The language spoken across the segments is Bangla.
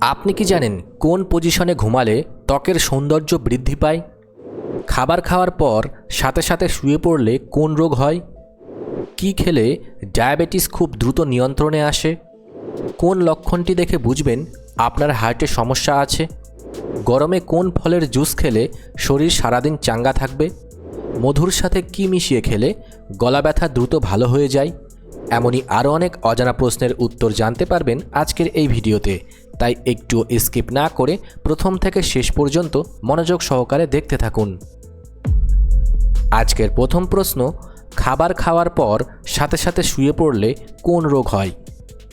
আপনি কি জানেন কোন পজিশনে ঘুমালে ত্বকের সৌন্দর্য বৃদ্ধি পায়? খাবার খাওয়ার পর সাথে সাথে শুয়ে পড়লে কোন রোগ হয়? কি খেলে ডায়াবেটিস খুব দ্রুত নিয়ন্ত্রণে আসে? কোন লক্ষণটি দেখে বুঝবেন আপনার হার্টে সমস্যা আছে? গরমে কোন ফলের জুস খেলে শরীর সারাদিন চাঙ্গা থাকবে? মধুর সাথে কি মিশিয়ে খেলে গলা ব্যথা দ্রুত ভালো হয়ে যায়? এমনই আরও অনেক অজানা প্রশ্নের উত্তর জানতে পারবেন আজকের এই ভিডিওতে। তাই একটু স্কিপ না করে প্রথম থেকে শেষ পর্যন্ত মনোযোগ সহকারে দেখতে থাকুন। আজকের প্রথম প্রশ্ন, খাবার খাওয়ার পর সাথে সাথে শুয়ে পড়লে কোন রোগ হয়?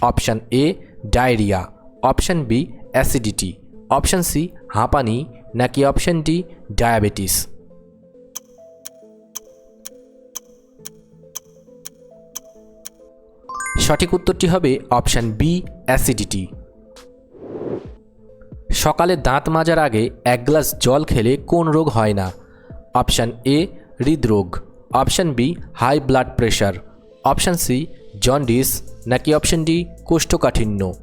Option A diarrhoea. Option B acidity. Option C হাঁপানি। নাকি অপশান ডি ডায়াবেটিস। সঠিক উত্তরটি হবে অপশান বি অ্যাসিডিটি। সকালে দাঁত মাজার আগে এক গ্লাস জল খেলে কোন রোগ হয় না? অপশান এ, হৃদরোগ। Option B, high blood pressure. Option C, jaundice, নাকি অপশান ডি, কোষ্ঠকাঠিন্য।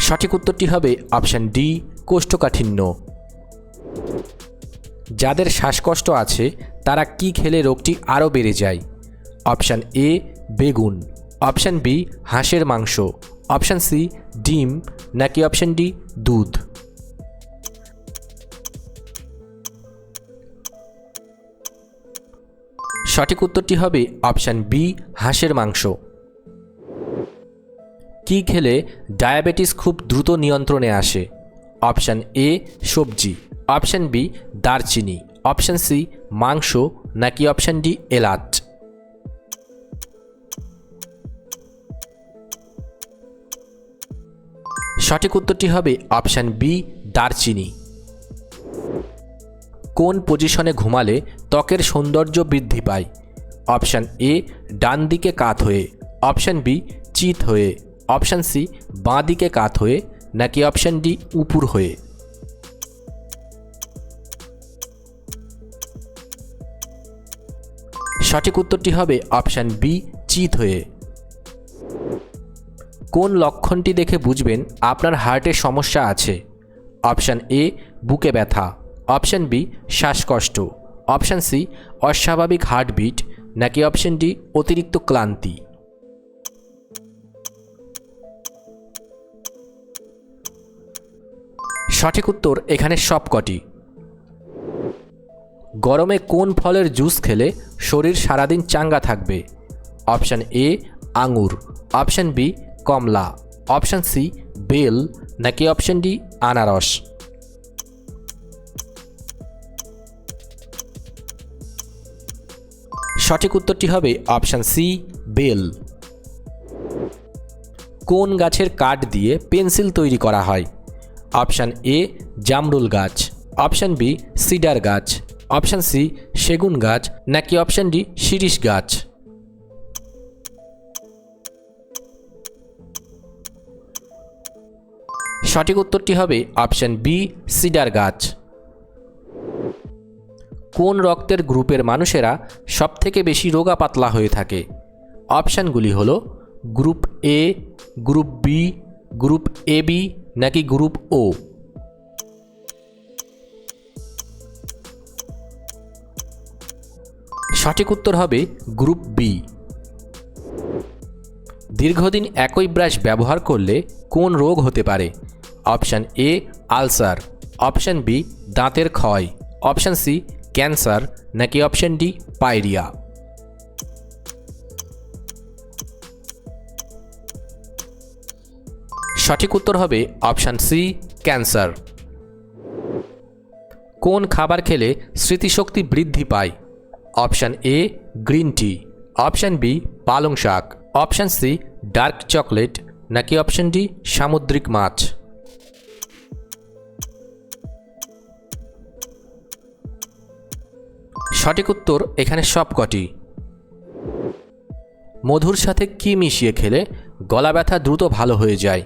সঠিক উত্তরটি হবে অপশান ডি, কোষ্ঠকাঠিন্য। যাদের শ্বাসকষ্ট আছে, তারা কি খেলে রোগটি আরও বেড়ে যায়? অপশান এ, বেগুন। অপশান বি, হাঁসের মাংস। অপশান সি, ডিম, নাকি অপশান ডি, দুধ। সঠিক উত্তরটি হবে অপশান বি, হাঁসের মাংস। কি খেলে ডায়াবেটিস খুব দ্রুত নিয়ন্ত্রণে আসে? অপশান এ, সবজি। অপশান বি, দারচিনি। অপশান সি, মাংস, নাকি অপশান ডি, এলাচ। সঠিক উত্তরটি হবে অপশান বি, দারচিনি। কোন পজিশনে ঘুমালে ত্বকের সৌন্দর্য বৃদ্ধি পায়? অপশান এ, ডান দিকে কাত হয়ে। অপশান বি, চিত হয়ে। অপশান সি, বাঁ দিকে কাত হয়ে, নাকি অপশান ডি, উপুর হয়ে? সঠিক উত্তরটি হবে অপশান বি, চিত হয়ে। কোন লক্ষণটি দেখে বুঝবেন আপনার হার্টে সমস্যা আছে? অপশান এ, বুকে ব্যথা। অপশান বি, শ্বাসকষ্ট। অপশান সি, অস্বাভাবিক হার্টবিট। নাকি অপশান ডি, অতিরিক্ত ক্লান্তি। সঠিক উত্তর এখানে সবকটি। গরমে কোন ফলের জুস খেলে শরীর সারাদিন চাঙ্গা থাকবে? অপশান এ, আঙুর। অপশান বি কমলা অপশান সি, বেল, নাকি অপশান ডি, আনারস। সঠিক উত্তরটি হবে অপশান সি, বেল। কোন গাছের কাঠ দিয়ে পেন্সিল তৈরি করা হয়? অপশান এ, জামরুল গাছ। অপশান বি, সিডার গাছ। অপশান সি, সেগুন গাছ। নাকি অপশান ডি, শিরিষ গাছ? সঠিক উত্তরটি হবে অপশান বি, সিডার গাছ। কোন রক্তের গ্রুপের মানুষেরা সবথেকে বেশি রোগা পাতলা হয়ে থাকে? অপশানগুলি হল group A, group B, group A B নাকি গ্রুপ ও। সঠিক উত্তর হবে গ্রুপ বি। দীর্ঘদিন একই ব্রাশ ব্যবহার করলে কোন রোগ হতে পারে? Option A, ulcer. Option B, দাঁতের ক্ষয়। Option C, cancer. নাকি অপশান ডি পাইরিয়া সঠিক উত্তর হবে অপশান সি, ক্যান্সার। কোন খাবার খেলে স্মৃতিশক্তি বৃদ্ধি পায়? Option A, green tea. Option B, পালং শাক। Option C, dark chocolate. নাকি অপশান ডি, সামুদ্রিক মাছ। সঠিক উত্তর এখানে সবকটি। মধুর সাথে কি মিশিয়ে খেলে গলা ব্যথা দ্রুত ভালো হয়ে যায়?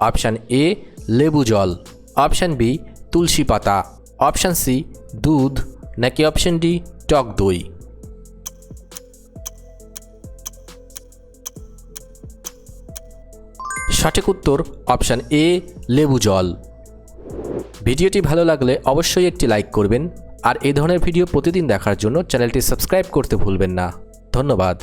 অপশান এ লেবু জল। অপশান বি তুলসী পাতা। অপশান সি দুধ। নাকি অপশান ডি টক দই। সঠিক উত্তর অপশান এ লেবু জল। ভিডিওটি ভালো লাগলে অবশ্যই একটি লাইক করবেন। আর এই ধরনের ভিডিও প্রতিদিন দেখার জন্য চ্যানেলটি সাবস্ক্রাইব করতে ভুলবেন না। ধন্যবাদ।